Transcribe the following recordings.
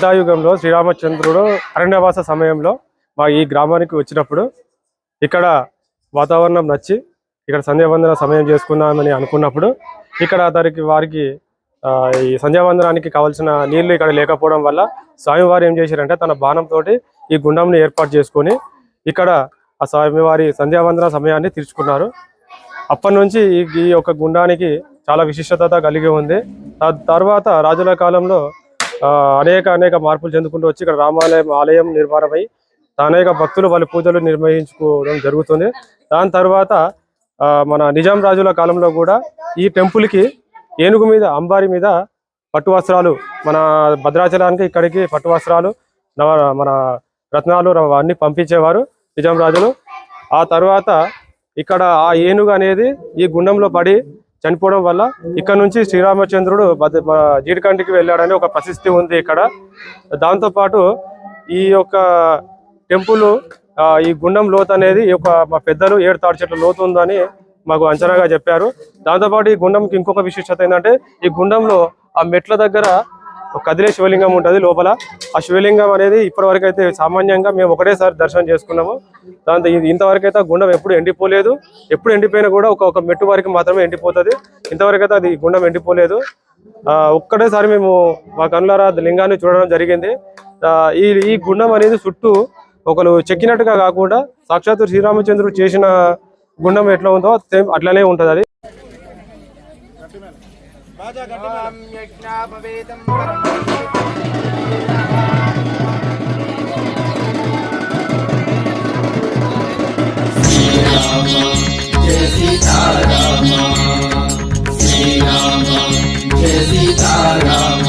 త్రేతాయుగంలో శ్రీరామచంద్రుడు అరణ్యవాస సమయంలో మా ఈ గ్రామానికి వచ్చినప్పుడు ఇక్కడ వాతావరణం నచ్చి ఇక్కడ సంధ్యావందన సమయం చేసుకుందామని అనుకున్నప్పుడు ఇక్కడ అతనికి వారికి ఈ సంధ్యావందనానికి కావాల్సిన నీళ్ళు ఇక్కడ లేకపోవడం వల్ల స్వామివారు ఏం చేశారంటే తన బాణంతో ఈ గుండంని ఏర్పాటు చేసుకొని ఇక్కడ ఆ స్వామివారి సంధ్యావందన సమయాన్ని తీర్చుకున్నారు. అప్పటి నుంచి ఈ యొక్క గుండానికి చాలా విశిష్టత కలిగి ఉంది. తర్వాత రాజుల కాలంలో అనేక అనేక మార్పులు చెందుకుంటూ వచ్చి ఇక్కడ రామాలయం ఆలయం నిర్మాణమై అనేక భక్తులు వాళ్ళ పూజలు నిర్వహించుకోవడం జరుగుతుంది. దాని తర్వాత మన నిజాం రాజుల కాలంలో కూడా ఈ టెంపుల్కి ఏనుగు మీద అంబారి మీద పట్టు వస్త్రాలు మన భద్రాచలానికి ఇక్కడికి పట్టు వస్త్రాలు మన రత్నాలు అన్ని పంపించేవారు నిజాం రాజులు. ఆ తర్వాత ఇక్కడ ఆ ఏనుగు అనేది ఈ గుండంలో పడి చనిపోవడం వల్ల ఇక్కడ నుంచి శ్రీరామచంద్రుడు జీడికంటికి వెళ్ళాడని ఒక ప్రసిద్ధి ఉంది ఇక్కడ. దాంతో పాటు ఈ యొక్క టెంపుల్ ఆ, ఈ గుండం లోతు అనేది ఒక మా పెద్దలు ఏడు తాడు చెట్ల లోతు ఉందని మాకు అంచనాగా చెప్పారు. దాంతోపాటు ఈ గుండంకి ఇంకొక విశిష్టత ఏంటంటే ఈ గుండంలో ఆ మెట్ల దగ్గర ఒక కదిలే శివలింగం ఉంటుంది లోపల. ఆ శివలింగం అనేది ఇప్పటి వరకు అయితే సామాన్యంగా మేము ఒకటేసారి దర్శనం చేసుకున్నాము. దాంతో ఇంతవరకు అయితే ఆ గుండం ఎప్పుడు ఎండిపోలేదు. ఎప్పుడు ఎండిపోయినా కూడా ఒక ఒక మెట్టు వరకు మాత్రమే ఎండిపోతుంది. ఇంతవరకు అయితే అది గుండం ఎండిపోలేదు. ఆ, ఒక్కటేసారి మేము మా కనులారా లింగాన్ని చూడడం జరిగింది. ఈ ఈ గుండం అనేది చుట్టూ ఒకరు చెక్కినట్టుగా కాకుండా సాక్షాత్తు శ్రీరామచంద్రుడు చేసిన గుండం ఎట్లా ఉందో అట్లానే అట్లనే ఉంటది అది. यज्ञापवेदं जय सीताराम राम। जय सीताराम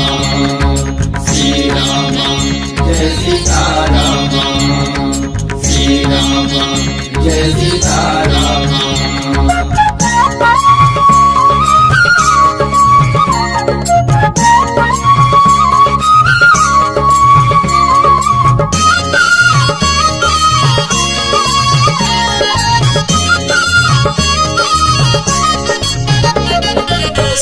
श्रीराम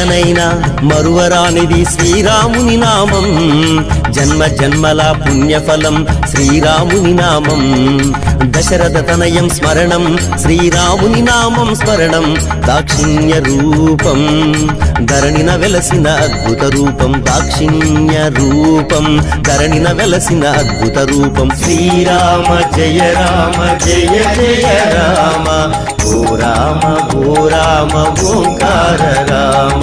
కలనైనా మరువరానిది శ్రీరాముని నామం. జన్మ జన్మల పుణ్యఫలం శ్రీరాముని నామం. దశరథ తనయం స్మరణం శ్రీరాముని నామం స్మరణం. దాక్షిణ్య రూపం ధరణిన వెలసిన అద్భుత రూపం. దాక్షిణ్య రూపం ధరణిన వెలసిన అద్భుత రూపం. శ్రీరామ జయ రామ జయ జయ రామ. ఓ రామ ఓ రామ ఓంకార రామ.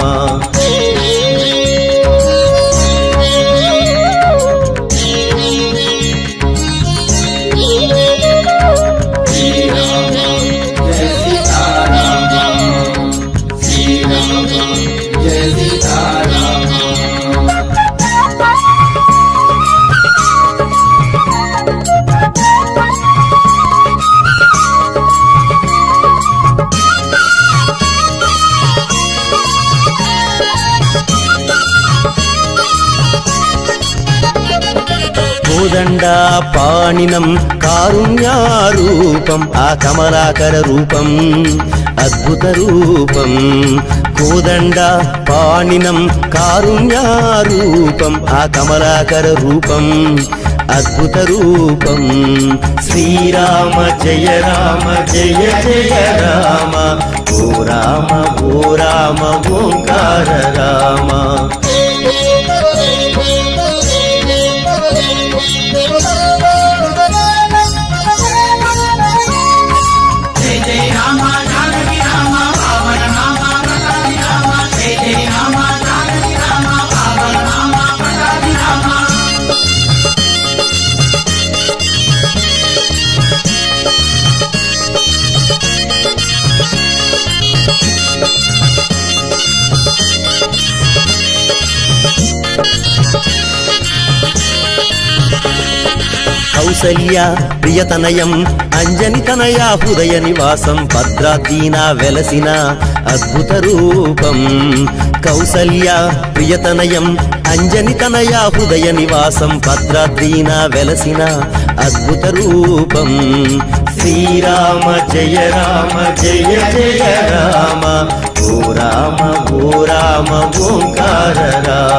పాణినం కారుణ్యారూపం ఆ కమలాకర రూపం అద్భుత రూపం. కోదండ పాణినం కారుణ్యారూపం ఆ కమలాకర రూపం అద్భుత రూపం. శ్రీరామ జయ రామ జయ జయ రామ ఓ రామ ఓ రామ ఓంకార రామ. కౌసల్య ప్రియతనయం అంజని తనయ హృదయ నివాసం భద్రాదీన వెలసిన అద్భుత రూపం. కౌసల్య ప్రియతనయం అంజని తనయ హృదయ నివాసం భద్రాద్రీన వెలసిన అద్భుత రూపం. శ్రీరామ జయ రామ జయ జయ రామ ఓ రామ ఓ రామ ఓంకార రామ.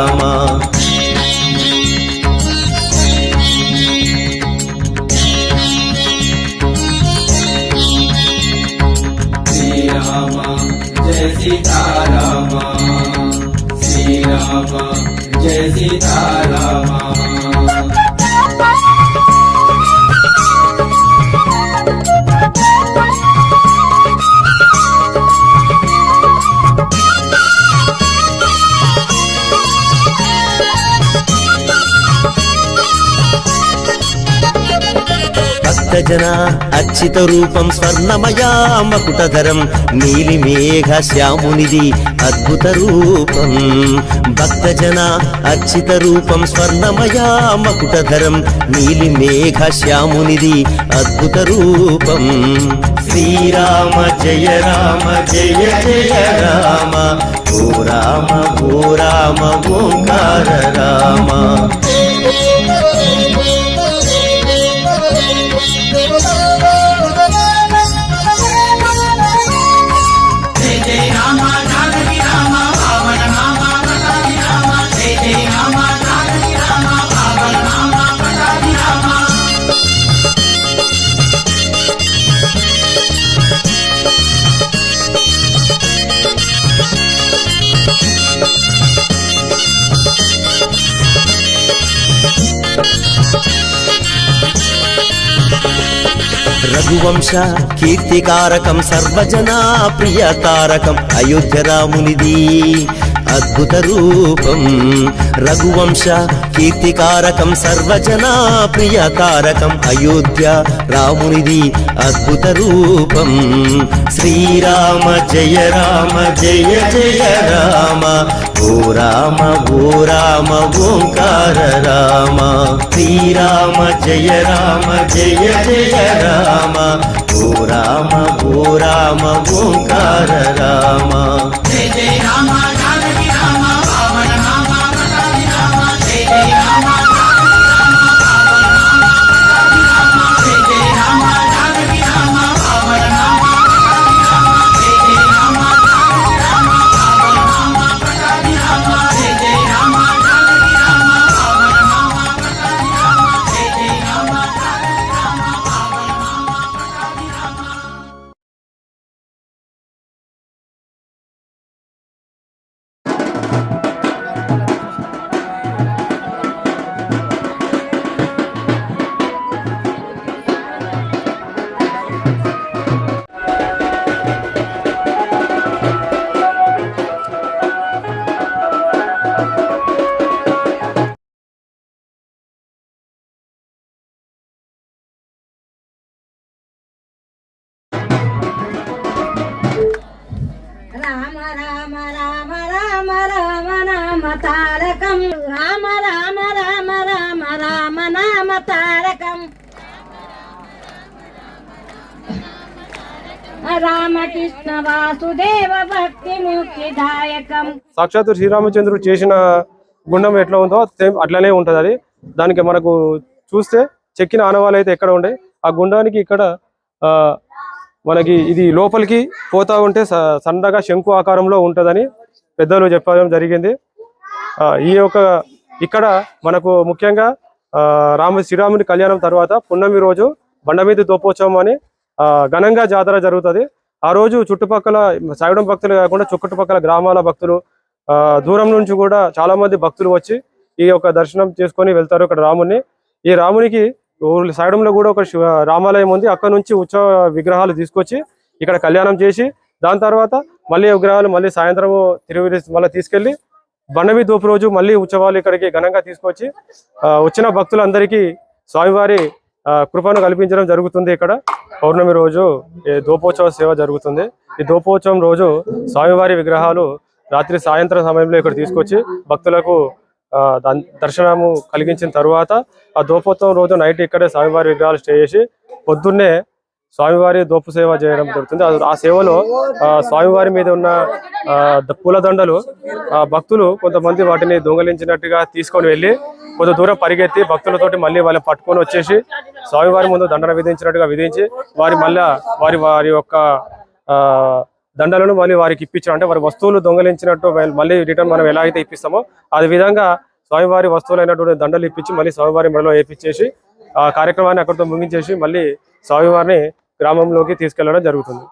భక్తజన అర్చిత రూపం స్వర్ణమయా మకుటధరం నీలి మేఘ శ్యామునిది అద్భుత రూపం. భక్తజన అర్చిత రూపం స్వర్ణమయా మకుటధరం నీలి మేఘ శ్యామునిది అద్భుత రూపం. శ్రీరామ జయ రామ జయ జయ రామ ఓ రామ ఓ రామ ఓంకార రామ. రఘువంశ కీర్తికారకం సర్వజనా ప్రియ తారకం అయోధ్య రామునిది. అద్భుత రూపం. రఘువంశ కీర్తికారకం సర్వజనా ప్రియ తారకం అయోధ్య రామునిది అద్భుత రూపం. శ్రీరామ జయ రామ జయ జయ రామ ఓ రామ ఓ రామ ఓంకార రామ. శ్రీరామ జయ రామ జయ జయ రామ ఓ రామ ఓ రామ ఓంకార రామ. రామ రామ రామ రామ రామ నామ తారకం. రామ రామ రామ రామ రామ నామ తారకం. రామకృష్ణ వాసుదేవ భక్తి ముక్తిదాయకం సాక్షాత్తు శ్రీరామచంద్రుడు చేసిన గుండం ఎట్లా ఉందో అట్లానే అట్లనే ఉంటది అది. దానికి మనకు చూస్తే చెక్కిన ఆనవాళ్ళు అయితే ఎక్కడ ఉండే? ఆ గుండానికి ఇక్కడ ఆ మనకి ఇది లోపలికి పోతా ఉంటే స- సన్నగా శంకు ఆకారంలో ఉంటుందని పెద్దలు చెప్పడం జరిగింది. ఈ యొక్క ఇక్కడ మనకు ముఖ్యంగా రామ శ్రీరాముని కళ్యాణం తర్వాత పున్నమి రోజు బండమీది తోపోత్సవం అని ఘనంగా జాతర జరుగుతుంది. ఆ రోజు చుట్టుపక్కల సాగడం భక్తులు కాకుండా చుట్టుపక్కల గ్రామాల భక్తులు దూరం నుంచి కూడా చాలా మంది భక్తులు వచ్చి ఈ యొక్క దర్శనం చేసుకొని వెళ్తారు ఇక్కడ రాముని ఈ రామునికి ఊర్లో సైడంలో కూడా ఒక శివ రామాలయం ఉంది. అక్కడ నుంచి ఉత్సవ విగ్రహాలు తీసుకొచ్చి ఇక్కడ కళ్యాణం చేసి దాని తర్వాత మళ్ళీ విగ్రహాలు మళ్ళీ సాయంత్రం తిరుగు మళ్ళీ తీసుకెళ్ళి బండవి దోపు రోజు మళ్ళీ ఉత్సవాలు ఇక్కడికి ఘనంగా తీసుకొచ్చి వచ్చిన భక్తులందరికీ స్వామివారి ఆ, కృపను కల్పించడం జరుగుతుంది ఇక్కడ. పౌర్ణమి రోజు ఈ దోపోత్సవ సేవ జరుగుతుంది. ఈ దోపోత్సవం రోజు స్వామివారి విగ్రహాలు రాత్రి సాయంత్రం సమయంలో ఇక్కడ తీసుకొచ్చి భక్తులకు దర్శనము కలిగించిన తర్వాత ఆ దోపోత్సవం రోజు నైట్ ఇక్కడే స్వామివారి విగ్రహాలు స్టే చేసి పొద్దున్నే స్వామివారి దోపు సేవ చేయడం జరుగుతుంది. ఆ- సేవలో ఆ, స్వామివారి మీద ఉన్న ఆ, పూలదండలు ఆ, భక్తులు కొంతమంది వాటిని దొంగలించినట్టుగా తీసుకొని వెళ్ళి కొంత దూరం పరిగెత్తి భక్తులతోటి మళ్ళీ వాళ్ళని పట్టుకొని వచ్చేసి స్వామివారి ముందు దండన విధించినట్టుగా విధించి వారి మళ్ళా వారి వారి యొక్క ఆ, దండలను మళ్ళీ వారికి ఇప్పించడం అంటే వారి వస్తువులు దొంగలించినట్టు మళ్ళీ రిటర్న్ మనం ఎలా అయితే ఇప్పిస్తామో అదే విధంగా స్వామివారి వస్తువులైనటువంటి దండలు ఇప్పించి మళ్ళీ స్వామివారి మెడలో వేపించేసి ఆ కార్యక్రమాన్ని అక్కడితో ముగించేసి మళ్ళీ స్వామివారిని గ్రామంలోకి తీసుకెళ్ళడం జరుగుతుంది.